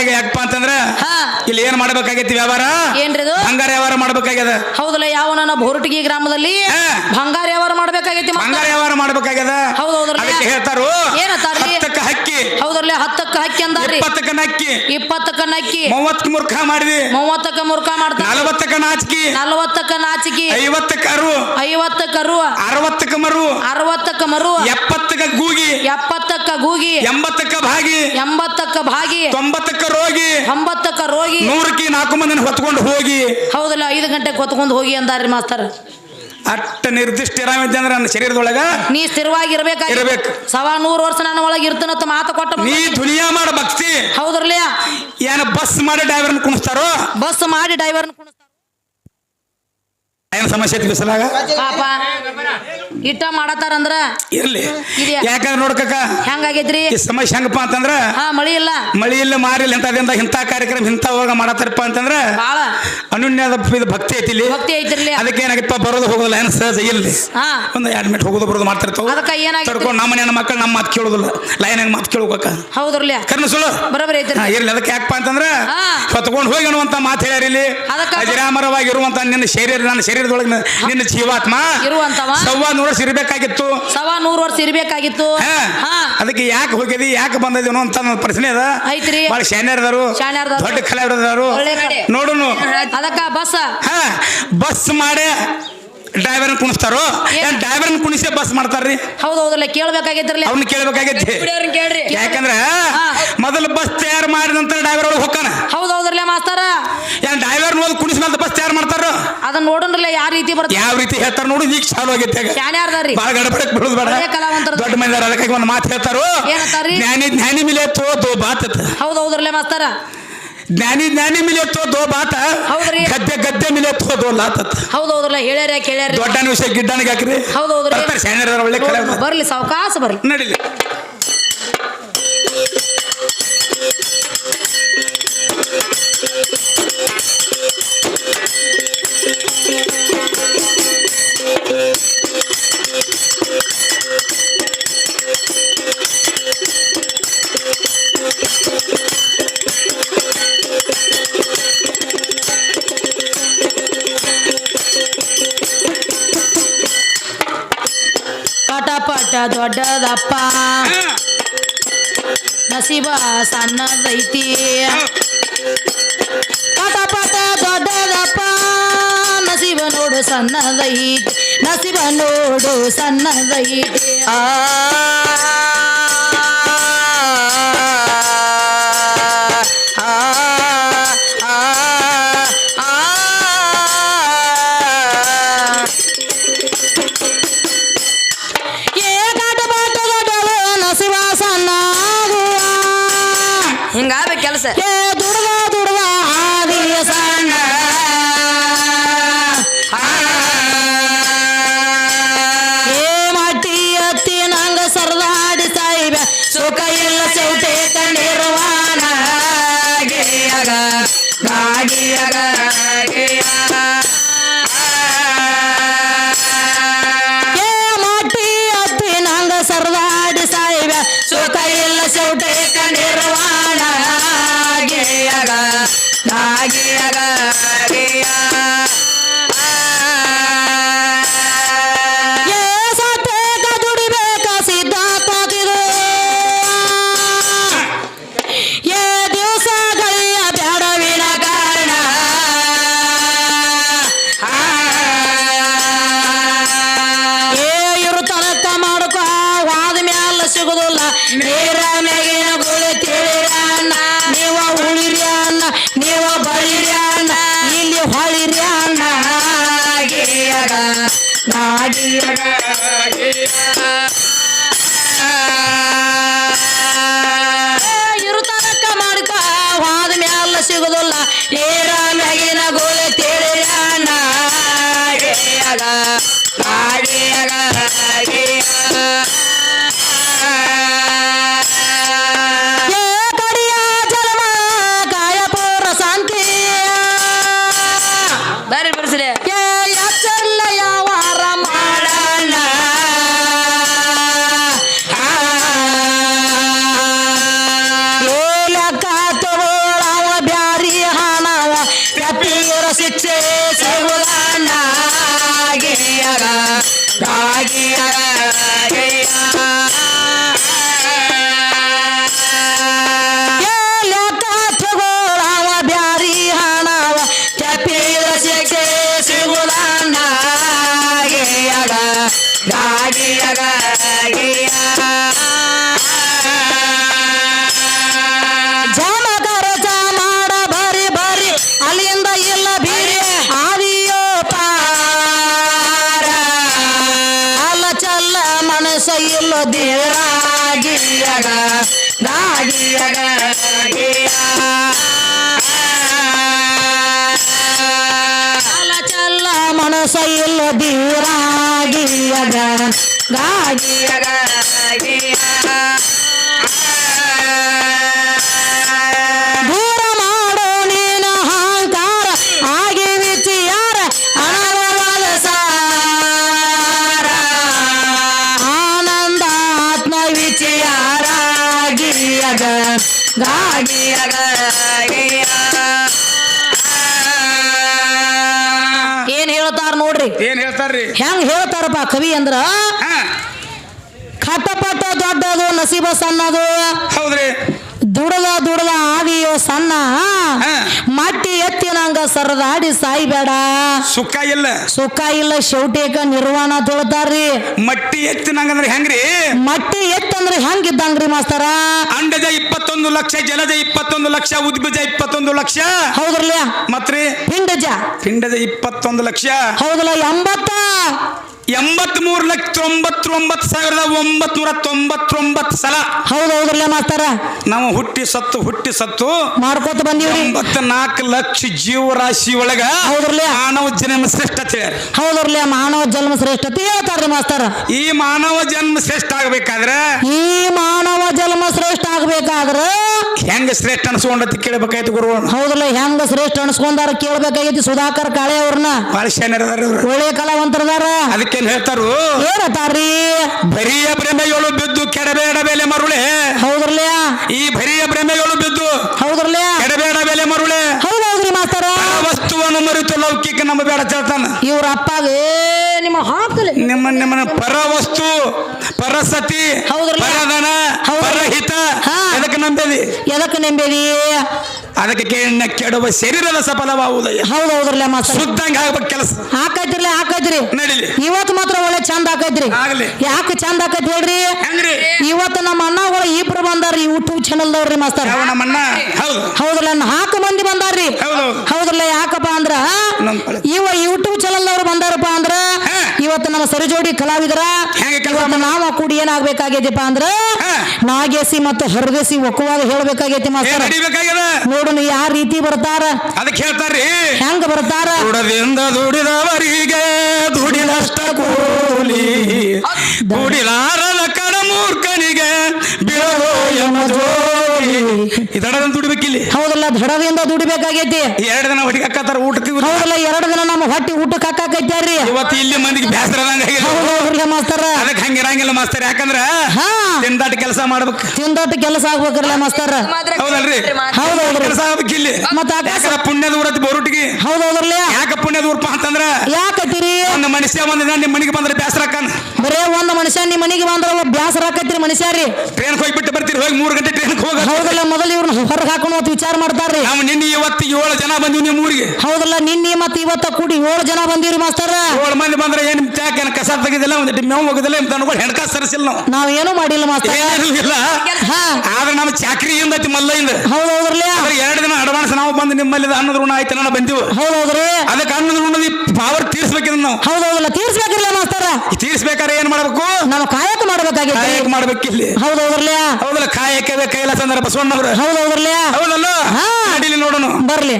ಅದಕ್ಕಾಗಿ ಯಾಕಪ್ಪ ಅಂತಂದ್ರ ಹಾ ಇಲ್ಲಿ ಏನ್ ಮಾಡ್ಬೇಕಾಗೈತಿ ವ್ಯವಹಾರ ಏನ್ರಿದು ಬಂಗಾರ ವ್ಯವಹಾರ ಮಾಡ್ಬೇಕಾಗ್ಯದ ಹೌದಲ್ಲ ಯಾವ ನನ್ನ ಬೋರಟಗಿ ಗ್ರಾಮದಲ್ಲಿ ಹಾ. ಬಂಗಾರ ವ್ಯವಹಾರ ಮಾಡ್ಬೇಕಾಗೈತಿ. ಬಂಗಾರ ವ್ಯವಹಾರ ಮಾಡ್ಬೇಕಾಗ್ಯದ ಹೌದ್ ಹೌದ್ರಲ್ಲ. ಅದಕ್ಕೆ ಹೇಳ್ತಾರು ಏನಂತಾರ್ರಿ? ಹಕ್ಕಿ ಹೌದ್ರಲ್ಲ ಹತ್ತಕ್ಕ ಹಕ್ಕಿ ಅಂದ್ರೆ. ಇಪ್ಪತ್ತಕ್ಕ ನಕ್ಕಿ. ಇಪ್ಪತ್ತಕ್ಕ ನಕ್ಕಿ. ಮೂವತ್ತ್ ಮೂರ್ಖ ಮಾಡಿದಿ. ಮೂವತ್ತಕ್ಕ ಮೂರ್ಖ ಮಾಡ್ತಾರ ನಲವತ್ತಕ್ಕ ನಾಚಿಕಿ. ನಲವತ್ತಕ್ಕ ನಾಚಿಕಿ. ಐವತ್ತಕ್ಕ ಅರು ಐವತ್ತಕ್ಕ ಅರು ಅರವತ್ತಕ್ಕ ಮರು ಅರವತ್ತಕ್ಕ ಮರು ಎಪ್ಪತ್ತಕ್ಕ ಗೂಗಿ. ಎಪ್ಪತ್ತಕ್ಕ ಗೂಗಿ. ಎಂಬತ್ತಕ್ಕ ಭಾಗಿ. ಎಂಬತ್ತಕ್ಕ ಭಾಗಿ. ತೊಂಬತ್ತಕ್ಕ ರೋಗಿ. ಒಂಬತ್ತಕ್ಕ ರೋಗಿ. ನೂರಕ್ಕೆ ನಾಲ್ಕು ಮಂದಿನ ಹೊತ್ಕೊಂಡು ಹೋಗಿ. ಹೌದಲ್ಲ ಐದು ಗಂಟೆಗೆ ಹೊತ್ಕೊಂಡು ಹೋಗಿ ಅಂದಾರ್ರಿ ಮಾಸ್ತರ್. ಅಟ್ಟ ನಿರ್ದಿಷ್ಟ ಇರಾಮಿದ್ದೆ ಅಂದ್ರೆ ನನ್ನ ಶರೀರದೊಳಗ ನೀ ಸ್ಥಿರವಾಗಿ ಇರಬೇಕು ಇರ್ಬೇಕು. ಸವಾ ನೂರು ವರ್ಷ ನನ್ನ ಒಳಗೆ ಅಂತ ಮಾತು ಕೊಟ್ಟ ನೀ ದುನಿಯಾ ಮಾಡ ಭಕ್ತಿ. ಹೌದ್ರಲ್ಲ ಏನ ಬಸ್ ಮಾಡಿ ಡ್ರೈವರ್ನ ಕುಣಿಸ್ತಾರೋ? ಬಸ್ ಮಾಡಿ ಡ್ರೈವರ್ ಏನ್ ಸಮಸ್ಯೆ ಐತಿ ಬಿಸಲಾಗ ಪಾಪ ಇಟ್ಟ ಮಾಡತಾರಂದ್ರ ಇರ್ಲಿ. ಇದೆಯಾ? ಯಾಕಂದ್ರೆ ನೋಡ್ಕಕ್ಕ ಹೆಂಗಾಗೈತ್ರಿ? ಈ ಸಮಸ್ಯೆ ಹೆಂಗಪ್ಪ ಅಂತಂದ್ರ ಹಾ ಮಳಿ ಇಲ್ಲ. ಮಳಿ ಇಲ್ಲ ಮಾರಿಲ್ಲ ಇಂಥದಿಂದ ಇಂಥ ಕಾರ್ಯಕ್ರಮ ಇಂಥ ಹೋಗ ಮಾಡತ್ತಾರಪ್ಪ ಅಂತಂದ್ರ ಬಾಳ. ಅನುನ್ಯದ ಇದು ಭಕ್ತಿ ಐತಿ ಇಲ್ಲಿ. ಭಕ್ತಿ ಐತಿರ್ಲಿ. ಅದಕ್ಕೆ ಏನಾಗಿತ್ತ ಬರೋದು ಹೋಗೋದಿಲ್ಲ ಏನು ಸಹಜ ಇಲ್ಲಿ ಹಾ. ಒಂದು ಎರಡು ಮಿನಿಟ್ ಹೋಗೋದು ಬರೋದು ಮಾಡ್ತಿರ್ತಾವ. ಅದಕ್ಕ ಏನಾಗೈತ್ರಿ? ತಡ್ಕೊಂಡು ನಮ್ಮ ಮನೆಯ ಮಕ್ಕಳು ನಮ್ಮ ಮಾತು ಕೇಳೋದಿಲ್ಲ. ಹೆಂಗ್ ಮಾತು ಕೇಳ್ಬೇಕ ಹೌದ್ರಲ್ಲಿ ಕರ್ನ ಸುಳ್ಳು. ಬರೋಬರಿ ಐತ್ರಿ. ಹಾ, ಇರ್ಲಿ ಅದಕ್ಕೆ ಯಾಕಪ್ಪ ಅಂತಂದ್ರ ಹಾ. ಹೊತ್ಕೊಂಡು ಹೋಗಿ ಅನ್ನುವಂತ ಮಾತು ಹೇಳ್ಯಾರ ಇಲ್ಲಿ. ಅದಕ್ಕ- ಅಜರಾಮರವಾಗಿರುವಂತ ನಿನ್ನ ಶರೀರ ನನ್ನ ಶರೀರದೊಳಗೆ ನಿನ್ನ ಜೀವಾತ್ಮ ಇರುವಂತವ. ಸವ್ವ ನೂರ ಇರಬೇಕಾಗಿತ್ತು. ಸವಾ ನೂರು ವರ್ಷ ಇರ್ಬೇಕಾಗಿತ್ತು. ಹಾ. ಅದಕ್ಕೆ ಯಾಕೆ ಹೋಗಿದಿ ಯಾಕೆ ಬಂದದೇನೋ ಅನ್ನೋ ಅಂತ ನನ್ನ ಪ್ರಶ್ನೆ ಅದ. ಐತ್ರಿ. ಭಾಳ ಶಾನ್ಯರದಾರು. ದೊಡ್ಡ ಕಲಾವಿದರು ಒಳ್ಳೆ ಕಡೆ. ನೋಡುನು. ಅದಕ್ಕ ಬಸ್. ಹಾ. ಬಸ್ ಮಾಡಿ ಡ್ರೈವರ್ನ ಕುಣಿಸ್ತಾರೋ? ಏನ್? ಡ್ರೈವರ್ ಡ್ರೈವರ್ನ ಕುಣಿಸಿ ಬಸ್ ಮಾಡ್ತಾರ್ರಿ? ಹೌದು ಹೌದಲ್ಲ ಕೇಳ್ಬೇಕಾಗೈತ್ರಲ್ಲ ಅವ್ನ ಕೇಳ್ಬೇಕಾಗೈತಿ ಕೇಳ್ರಿ. ಯಾಕಂದ್ರ ಹಾ. ಮೊದಲು ಬಸ್ ತಯಾರು ಮಾಡಿದ ನಂತರ ಡ್ರೈವರ್ ಒಳಗೆ ಹೋಗ್ತಾನ. ಹೌದು ಹೌದ್ರಲ್ಲ ಮಾಸ್ತರ. ಏನ್ ಡ್ರೈವರ್ ಕುಣಿಸ್ ಕುಣಿಸ್ಮೇಲೆ ಬಸ್ ತಯಾರು ಮಾಡ್ತಾರ ಅದನ್ನ ನೋಡೋಣ್ರಲ್ಲ ಯಾವ ರೀತಿ ಬರುತ್ತೆ? ಯಾವ ರೀತಿ ಹೇಳ್ತಾರ ನೋಡಿ ಈಗ ಚಾಲು ಆಗೈತೆ ಯಾರ್ಯಾರ್ದಾರಿ ಬಾಳ ಗಡಬಡಕ್ ಬಿಡೋದು ಬೇಡ. ಕಲಾವಂತರು. ದೊಡ್ಡ ಮಂದಿದಾರ ಅದಕ್ಕಾಗಿ ಒಂದು ಮಾತು ಹೇಳ್ತಾರೋ. ಏನಂತಾರ್ರಿ? ಜ್ಞಾನಿ ಜ್ಞಾನಿ ಮಿಲೇತೋ ದೋ ಹೌದ್ರಲ್ಲೇ ಹೌದ್ ಹೌದ್ರಲ್ಲ ಮಾಸ್ತರ? ಜ್ಞಾನಿ ಜ್ಞಾನಿ ಮಿಲೆ ತೋ ದೋ ಬಾತ. ಹೌದ್ರಿ. ಗದ್ದೆ ಗದ್ದೆ ಮಿಲೆ ತೋ ದೋ ಹೌದು. ಹೌದ್ರಲ್ಲ ಹೇಳ್ಯಾರ ಕೇಳ್ಯಾರ ದೊಡ್ಡನ ವಿಷಯ ಗಿಡ್ಡನಿಗೆ ಹಾಕ್ರಿ. ಹೌದು ಹೌದ್ರಿ. ಸಣ್ಣ ಒಳ್ಳೆ ಕಲೆ ಬರ್ಲಿ ಸಾವಕಾಶ ಬರ್ಲಿ. ನಡಿಲಿ. ದೊಡ್ಡದಪ್ಪ. ನಸೀಬ ಸಣ್ಣದೈತಿ ಕಟಪಟ ದೊಡ್ಡದಪ್ಪ. ನಸೀಬ ನೋಡು ಸಣ್ಣದೈತಿ ನಸೀಬ ನೋಡು ಸಣ್ಣದೈತಿ ಏ ಹಿಂಗಾದ ಇರು ತನಕ ಮಾಡ್ಕ. ವಾದ ಮ್ಯಾಲ ಸಿಗುದಿಲ್ಲ. ನೀರ ಮ್ಯಾಗಿನ ಗುಳಿ ಬರ್ರಿ ಅನ್ನ Dá, ಹೇಳ್ತಾರ ನೋಡ್ರಿ. ಏನ್ ಹೇಳ್ತಾರ್ರಿ? ಹೆಂಗ್ ಹೇಳ್ತಾರಪ್ಪ ಕವಿ ಅಂದ್ರ ಹಾ. ಕಟ್ಟಪಟ್ಟ ದೊಡ್ಡದು ನಸೀಬ ಸಣ್ಣದು. ಹೌದ್ರಿ. ದುಡದ ದುಡದ ಆವಿಯೋ ಸಣ್ಣ. ಮಟ್ಟಿ ಎತ್ತಿನಂಗ ಸರದಾಡಿ ಸಾಯ್ಬೇಡ. ಸುಖ ಇಲ್ಲ. ಸುಖ ಇಲ್ಲ ಶೌಟೇಕ ನಿರ್ವಾಣ ತೊಳ್ತಾರ್ರಿ. ಮಟ್ಟಿ ಎತ್ತಿನಂಗಂದ್ರೆ ಹೆಂಗ್ರಿ? ಮಟ್ಟಿ ಎತ್ತಂದ್ರೆ ಹೆಂಗಿದ್ದಂಗ್ರಿ ಮಾಸ್ತರ? ಅಂಡಜ ಇಪ್ಪತ್ತೊಂದು ಲಕ್ಷ ಜಲಜ ಇಪ್ಪತ್ತೊಂದು ಲಕ್ಷ ಉದ್ಬಿಜ ಇಪ್ಪತ್ತೊಂದು ಲಕ್ಷ. ಹೌದ್ರಲ್ಲ ಮತ್ರಿ? ಪಿಂಡಜ? ಪಿಂಡದ ಇಪ್ಪತ್ತೊಂದು ಲಕ್ಷ. ಹೌದಲ್ಲ ಎಂಬತ್ತ? ಎಂಬತ್ ಮೂರು ಲಕ್ಷ ತೊಂಬತ್ತೊಂಬತ್ತು ಸಾವಿರದ ಒಂಬತ್ ನೂರ ತೊಂಬತ್ತೊಂಬತ್ತು ಸಲ ಮಾಡ್ತಾರ. ಮಾಸ್ತರ ನಾವು ಹುಟ್ಟಿ ಸತ್ತು ಹುಟ್ಟಿ ಸತ್ತು ಮಾಡ್ಕೋತ ಬಂದೀವ್ರಿ. ಎಂಬತ್ತ ನಾಲ್ಕು ಲಕ್ಷ ಜೀವರಾಶಿ ಒಳಗ ಹೌದ್ರಲ್ಲ? ಮಾನವ ಜನ್ಮ ಶ್ರೇಷ್ಠತೆ ಹೌದ್ರಲ್ಲಿ. ಹೌದ್ರಲ್ಲ ಮಾನವ ಜನ್ಮ ಶ್ರೇಷ್ಠತೆ ಹೇಳ್ತಾರ್ರಿ ಮಾಸ್ತರ. ಈ ಮಾನವ ಜನ್ಮ ಶ್ರೇಷ್ಠ ಆಗ್ಬೇಕಾದ್ರೆ ಈ ಮಾನವ ಜನ್ಮ ಶ್ರೇಷ್ಠ ಆಗ್ಬೇಕಾದ್ರೆ ಹೆಂಗ ಶ್ರೇಷ್ಠ ಅನ್ಸ್ಕೊಂಡತಿ ಕೇಳಬೇಕಾಯ್ತು ಗುರು. ಹೌದಲ್ಲ ಹೆಂಗ ಶ್ರೇಷ್ಠ ಅನ್ಸ್ಕೊಂಡಾರ ಕೇಳ್ಬೇಕಾಗೈತಿ ಸುಧಾಕರ್ ಕಾಳೆ ಅವ್ರನ್ನ. ಇವ್ರು. ಒಳ್ಳೆ ಕಲಾವಂತರದಾರ. ಅದಕ್ಕೇನ್ ಹೇಳ್ತಾರು? ಏನತ್ತಾರ್ರಿ ಬರಿಯ ಭ್ರಮೆಗಳು ಬಿದ್ದು ಕೆಡಬೇಡ ಬೆಲೆ ಮರುಳೆ. ಹೌದ್ರಲ್ಲ ಈ ಬರಿಯ ಭ್ರಮೆಗಳು ಬಿದ್ದು ಹೌದ್ರಲ್ಲ ಕೆಡಬೇಡ ಬೆಲೆ ಮರುಳೆ. ಹೌದ್ ಹೌದ್ರಿ ಮಾಸ್ತರ ವಸ್ತುವನ್ನು ಮರಿತು ಲೌಕಿಕ ನಮ್ಮ ಬೇಡ ಚೇಳ್ತಾನ ಇವ್ರ ಅಪ್ಪಾಗ ನಿಮ್ಮ ಹಾಕಲಿ. ನಿಮ್ಮ ನಿಮ್ಮ ಪರ ವಸ್ತು ಪರಸತಿ ಹೌದ್ರಲ್ಲ? ಪರಧನ? ಪರಹಿತ. ಎದಕ್ಕೆ ನಂಬೇದಿ? ಎದಕ್ಕೆ ನಂಬೇದಿ? ಅದಕ್ಕೆ ಕೇಳಿನ ಕೆಡುವ ಶರೀರದ ಸಫಲವಾಗುವುದಯ್ಯ. ಹೌದ್ ಹೌದ್ರಲ್ಲ ಮಾಸ್ತರ. ಶುದ್ಧಂಗ ಆಗ್ಬೇಕು ಕೆಲಸ. ಹಾಕೈತಿರ್ಲಿ ಹಾಕೈತ್ರಿ ನಡಿಲಿ ಇವತ್ತು ಮಾತ್ರ ಒಳ್ಳೆ ಚಂದ ಆಕೈತ್ರಿ. ಆಗ್ಲಿ. ಯಾಕೆ ಚಂದ ಆಕೈತಿ ಹೇಳ್ರಿ? ಇವತ್ತು ನಮ್ಮ ಅಣ್ಣಗಳು ಇಬ್ರು ಬಂದಾರ್ರಿ ಯೂಟ್ಯೂಬ್ ಚಾನಲ್ ದವ್ರಿ ಮಾಸ್ತರ್. ಹೌದಲ್ಲ ನಾಲ್ಕು ಮಂದಿ ಬಂದಾರ್ರಿ. ಹೌದು ಹೌದಲ್ಲ ಯಾಕಪ್ಪ ಅಂದ್ರ. ಇವ ಯೂಟ್ಯೂಬ್ ಚಾನಲ್ ದವ್ರು ಬಂದಾರಪ್ಪ ಅಂದ್ರ ಇವತ್ತು ನಮ್ಮ ಸರಿಜೋಡಿ ಕಲಾವಿದರ ಇವತ್ತು ನಾವು ಕೂಡಿ ಏನಾಗ್ಬೇಕಾಗೈತಿಪ್ಪ ಅಂದ್ರ. ನಾಗೇಸಿ ಮತ್ತು ಹರದೇಸಿ ಒಕ್ಕುವಾಗ ಹೇಳ್ಬೇಕಾಗೈತಿ ಮಾಸ್ತರ್. ನೋಡು ಯಾವ ರೀತಿ ಬರ್ತಾರ? ಅದಕ್ಕೆ ಹೇಳ್ತಾರ್ರಿ. ಹೆಂಗ ಬರ್ತಾರ? ದುಡದಿಂದ ದುಡಿದವರಿಗೆ ದುಡಿದಷ್ಟ ಕೂಲಿ. ದುಡಿಲಾರದ ಕಡ ಮೂರ್ಖನಿಗೆ ಬೀಳೋ ಎಮ ಜೋಲಿ ಇದಡದಂತ ದುಡಿಬೇಕಿಲ್ಲಿ? ಹೌದಲ್ಲ ದಡದಿಂದ ದುಡಿಬೇಕಾಗೈತಿ. ಎರಡು ದಿನ ಹೊಡಿಕಾಕತ್ತಾರ ಊಟಕ್ಕೆ ಇವ್ರು. ಹೌದಲ್ಲ ಎರಡು ದಿನ ನಮ್ಮ ಹೊಟ್ಟಿ ಊಟಕ್ಕೆ ಹಾಕಾಕೈತಾರ್ರಿ ಇವತ್ತು ಇಲ್ಲಿ ಮಂದಿಗೆ ಬೇಸರದಂಗ ಹೌದೌದ್ರಲ್ಲ ಮಾಸ್ತರ. ಅದಕ್ಕೆ ಹಂಗಿರಂಗಿಲ್ಲ ಮಾಸ್ತರ. ಯಾಕಂದ್ರ ಹಾ. ತಿಂದಾಟ ಕೆಲಸ ಮಾಡ್ಬೇಕು. ತಿಂದಾಟ ಕೆಲಸ ಆಗ್ಬೇಕಲ್ಲ ಮಾಸ್ತರ. ಹೌದಲ್ರಿ? ಹೌದೌದ್ರಿ. ಕೆಲಸ ಆಗ್ಬೇಕಿಲ್ಲಿ. ಮತ್ತೆ ಪುಣ್ಯದ ಊರತ್ ಬೋರುಟಿಗೆ ಹೌದೌದ್ರಲ್ಲ ಯಾಕ ಪುಣ್ಯದ ಊರ್ಪ ಅಂತಂದ್ರ ಯಾಕತ್ತೀರಿ ಒಂದು ಮನುಷ್ಯ ಬಂದ ನಿಮ್ಮ ಮನೆಗೆ ಬಂದ್ರೆ ಬೇಸರಕ್ಕನ್ ಬರೇ ಒಂದು ಮನುಷ್ಯ ನಿಮ್ ಮನೆಗೆ ಬಂದ್ರ ಬ್ಯಾಸರ ಮನುಷ್ಯ ರೀ. ಟ್ರೈನ್ ಹೋಗಿ ಬಿಟ್ಟು ಬರ್ತೀರಿ ಹೋಗಿ ಮೂರು ಗಂಟೆ ಟ್ರೈನ್ ಹೋಗ ಹೌದಲ್ಲ ಮೊದಲು ಇವ್ರನ್ನ ಹೊರಗೆ ಹಾಕೊಂಡು ಅಂತ ವಿಚಾರ ಮಾಡ್ತಾರ್ರಿ. ನಾವು ನಿನ್ನೆ ಇವತ್ತು ಏಳು ಜನ ಬಂದಿವಿ ನಿಮ್ಮ ಊರಿಗೆ. ಹೌದಲ್ಲ ನಿನ್ನೆ ಮತ್ತೆ ಇವತ್ತ ಕೂಡಿ ಏಳು ಜನ ಬಂದಿವ್ರಿ ಮಾಸ್ತರ ಏಳು ಮಂದಿ ಬಂದ್ರೆ ಏನ್ ಚಾಕೇನ ಕಸ ತೆಗಿದಿಲ್ಲ ಒಂದಿಟ್ಟು ಮೇವು ಹೋಗುದಿಲ್ಲ ಅಂತ ಅನ್ಕೊಂಡು ಹೆಣ್ಕ ಸರಿಸಿಲ್ಲ ನಾವು. ನಾವ್ ಏನು ಮಾಡಿಲ್ಲ ಮಾಸ್ತರ ಏನೂ ಇಲ್ಲ. ಹಾ. ಆದ್ರೆ ನಮ್ಮ ಚಾಕ್ರಿ ಮಲ್ಲೈಂದ ಮಲ್ಲಿಂದ ಹೌದೌದ್ರಲ್ಲ? ಆದ್ರೆ ಎರಡು ದಿನ ಅಡ್ವಾನ್ಸ್ ನಾವು ಬಂದು ನಿಮ್ಮಲ್ಲಿ ಅನ್ನದ ಋಣ ಆಯ್ತು ನಾನು ಬಂದಿವು. ಹೌದ್ರಿ ಅದಕ್ಕೆ ಅನ್ನದ ಋಣದ ಪಾವರ್ ತೀರ್ಸ್ಬೇಕಿದ್ ನಾವು. ಹೌದೌದಲ್ಲ ತೀರ್ಸ್ಬೇಕಿರ್ಲ ಮಾಸ್ತರ ತೀರ್ಸ್ಬೇಕಾದ್ರೆ ಏನ್ ಮಾಡ್ಬೇಕು? ನಾವು ಕಾಯಕ ಮಾಡ್ಬೇಕಾಗಿತ್ತು. ಕಾಯಕ ಮಾಡ್ಬೇಕಿಲ್ಲಿ ಹೌದ್ರಲ್ಲ ಹೌದಲ್ಲ ಕಾಯಕವೇ ಕೈಲಾಸ ಅಂದ್ರೆ ಬಸವಣ್ಣವ್ರು ಹೌದ್ರಲ್ಲ ಹೌದಲ್ಲ? ಹಾ. ಅಡಿಲಿ ನೋಡೋಣ ಬರ್ಲಿ.